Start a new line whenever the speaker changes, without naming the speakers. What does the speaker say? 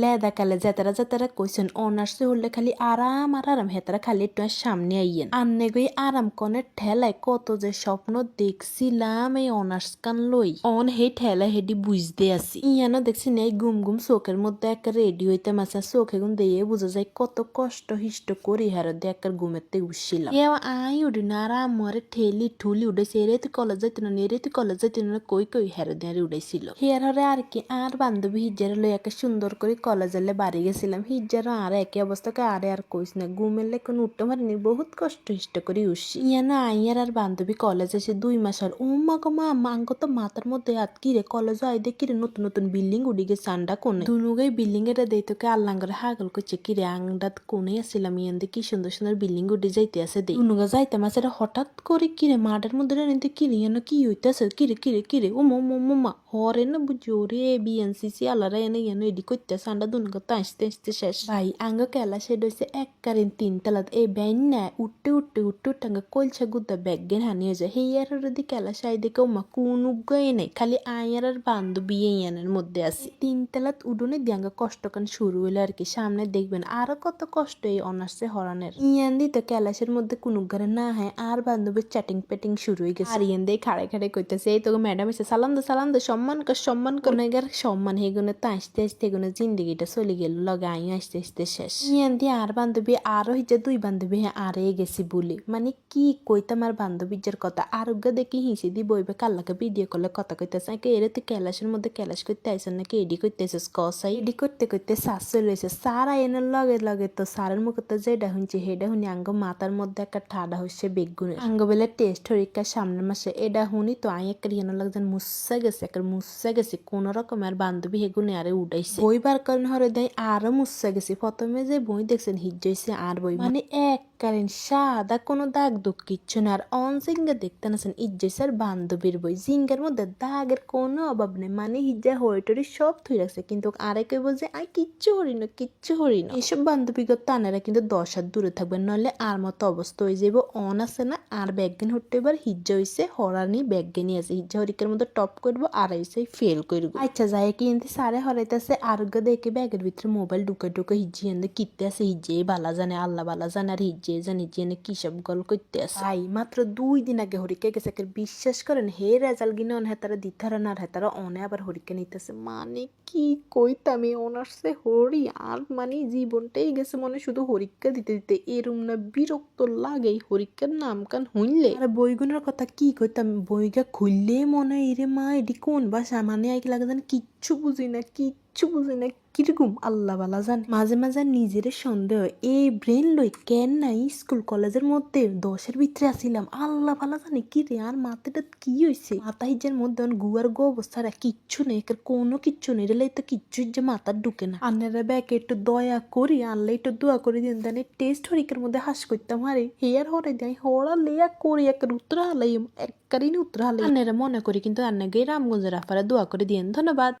লেদা কালে যেতারা যেতারা কইছেন অনার্সে হলে খালি আরাম আর আরাম, হেতারা খালি একটু সামনে আইয়েন। আন্নে গই আরাম কনের ঠেলায় কত যে স্বপ্ন দেখছিলাম এই অনার্স কান লই। অন হে ঠেলা হেডি বুঝতে আসি। ইয়ানো দেখছি নেই, গুম গুম চোখের মধ্যে একটা রেডি হইতে মাসা চোখে গুম দিয়ে বোঝা যায় কত কষ্ট হিষ্ট করি হারে দিয়ে একটা ঘুমেতে উঠছিলাম। এ আই উঠি না, আর আমারে ঠেলি ঠুলি উঠেছে এরে তুই কলেজ যাইতে না এরে তুই কলেজ যাইতে না কই কই হারে দিয়ে উঠেছিল হেয়ার হরে আর কি, আর বান্ধবী হিজারে লই একটা সুন্দর করে কলেজেলে বাড়ি গেছিলাম হিজারও আর একই অবস্থাকে আরে আর কইস না ঘুমেলে কোন উঠতে পারিনি, বহুত কষ্ট হিষ্ট করে উঠছি। ইয়ানা আইয়ার আর বান্ধবী কলেজ এসে দুই মাস আর ও মা গো মা, মাঙ্গ তো মাথার মধ্যে হাত কিরে কলেজ আই দে কিরে নতুন নতুন বিল্ডিং উঠি গেছে, আন্ডা কোনে? দুনুগাই বিল্ডিং এটা দেই তোকে আল্লাঙ্গরে হাগল করছে কিরে আংডাত কোনে আসছিলাম ইয়ান কি সুন্দর সুন্দর বিল্ডিং উঠে যাইতে আছে দেই দুনুগা যাইতে মাসে হঠাৎ করে কিরে মাঠের মধ্যে নিতে কিরে ইয়ানো কি হইতেছে কিরে কিরে কিরে ও মো মো মো হরে না বুঝোরে বিএনসিসি আলারা এনে ইয়ানো এডি করতেছে আন্ডা দুনুগা তো আসতে আসতে শেষ ভাই আঙ্গ কেলা সে ডইছে এক কারিন তিন তালাত এই ব্যান না উঠতে উঠতে উঠতে উঠতে আঙ্গ কলছা গুদ্দা ব্যাগের হানি হয়ে যায় হেয়ার দি কেলা সাই দেখে ওমা কোন উগাই নাই খালি আয়ার আর বান্ধবী ইয়ানের মধ্যে আছে তিন তালাত উডুনে দিয়াঙ্গ কষ্ট কান শুরু হইল আর কি সামনে দেখবেন আরও কত কষ্ট এই অনার্সে হরানের ইয়ান দি তো ক্যালাসের মধ্যে কোন ঘরে না হয় আর বান্ধবীর চ্যাটিং পেটিং শুরু হয়ে গেছে আর ইয়ান দিয়ে খাড়ে খাড়ে কইতেছে এই তোকে ম্যাডাম এসে সালাম দে সালাম দে সম্মান কর সম্মান কর সম্মান হেগুনে তো আসতে আসতে এগুনে জিন্দগিটা চলে গেল লগে আই আসতে আসতে শেষ। ইয়ান দিয়ে আর বান্ধবী আরও হিজে দুই বান্ধবী হ্যাঁ আরে গেছি বলি। মানে কি কইতাম আর বান্ধবীর কথা? আরোগ্য দেখি হিসি দি বইবে কাল্লাকে ভিডিও করলে কথা কইতেছে? কে এরে তুই ক্যালাসের মধ্যে ক্যালাস করতে আইসেন নাকি? এডি করতে আইসিস কসাই এডি করতে করতে শ্বাস চলে এসে সার আইনের লগে লগে তো সারের মুখে তো যেটা শুনছি হেডা শুনি আঙ্গ মাথার মধ্যে একটা ঠাডা হচ্ছে বেগুনের। আঙ্গ বেলে টেস্ট হরিকার সামনের মাসে। এটা শুনি তো আই একটা ইয়ানো লাগছেন মুসা গেছে একটা মুসা গেছে। কোন রকমের বান্ধবী হেগুনে আরে উঠাইছে বই করেন হরে দেয় আরও মুসা গেছে। প্রথমে যে বই দেখছেন হিজইছে আর বই। মানে এক কারেন সাদা কোনো দাগ দুঃখ কিচ্ছু না। আর অন জিঙ্গা দেখতে নাছেন ইজ্জেসার বান্ধবীর বই। জিঙ্গার মধ্যে দাগের কোনো অভাব নেই। মানে হিজ্জা হরিটরি সব থুই রাখছে। কিন্তু আরে আরেকে বলছে, আই, কিচ্ছু হরি না, কিচ্ছু হরি না। এইসব বান্ধবীগত তানেরা কিন্তু দশ হাত দূরে থাকবেন নইলে আর মতো অবস্থা হয়ে যাব অন আছে না, আর ব্যাগগেন হতে এবার হিজ্জা হইছে হরানি ব্যাগগেনি আছে। হিজ্জা হরিকের মধ্যে টপ করব, আর হইছে ফেল করব। আচ্ছা যাই কিন্তু সারে হরাইতেছে। আরোগ্য দেখে ব্যাগের ভিতরে মোবাইল ঢুকে ঢুকে হিজ্জি এনে কিতে আছে। হিজ্জে বালা জানে, আল্লাহ বালা জানে, আর হিজ্জে জানি জেনে কি সব গল করতে আছে। মাত্র দুই দিন আগে হরিকে গেছে বিশ্বাস করেন হে রেজাল্ট গিনে অন হেতারা দিতারা না হেতারা অনে আবার হরিকে নিতেছে। মানে কি কইতাম এই অনার্সে হরি আর মানে জীবনটাই গেছে মনে শুধু হরিকা দিতে দিতে। এরম না বিরক্ত লাগে হরিকার নাম কান হইলে। আর বইগুলোর কথা কি কইতাম? বইগা খুললে মনে হয় এরে মা এডি কোন ভাষা মানে আইকে লাগে জানি কিচ্ছু বুঝি না কিচ্ছু বুঝি না কীরকম আল্লাহ বালা জানে। মাঝে মাঝে নিজের সন্দেহ এই ব্রেন লই কেন নাই স্কুল কলেজের মধ্যে? দশের ভিতরে আসিলাম। আল্লাহ বালা জানে কি রে, আর মাথাটা কি হয়েছে মাথা হিজের মধ্যে গুয়ার গো অবস্থা রে, কিচ্ছু নেই কোনো কিচ্ছু নেই রেলে তো কিচ্ছু যে মাথার ঢুকে না। আন্নারা ব্যাকে একটু দয়া করি, আনলে একটু দোয়া করে, দিন দেন টেস্ট হরিকের মধ্যে হাস করতাম আরে হেয়ার হরে দেয়, হরা লেয়া করি একটা উত্তর হালাই এককারিনী উত্তর হালাই আন্নারা মনে করি, কিন্তু আন্নাকে রামগঞ্জের আফারে দোয়া করে দিয়েন ধন্যবাদ।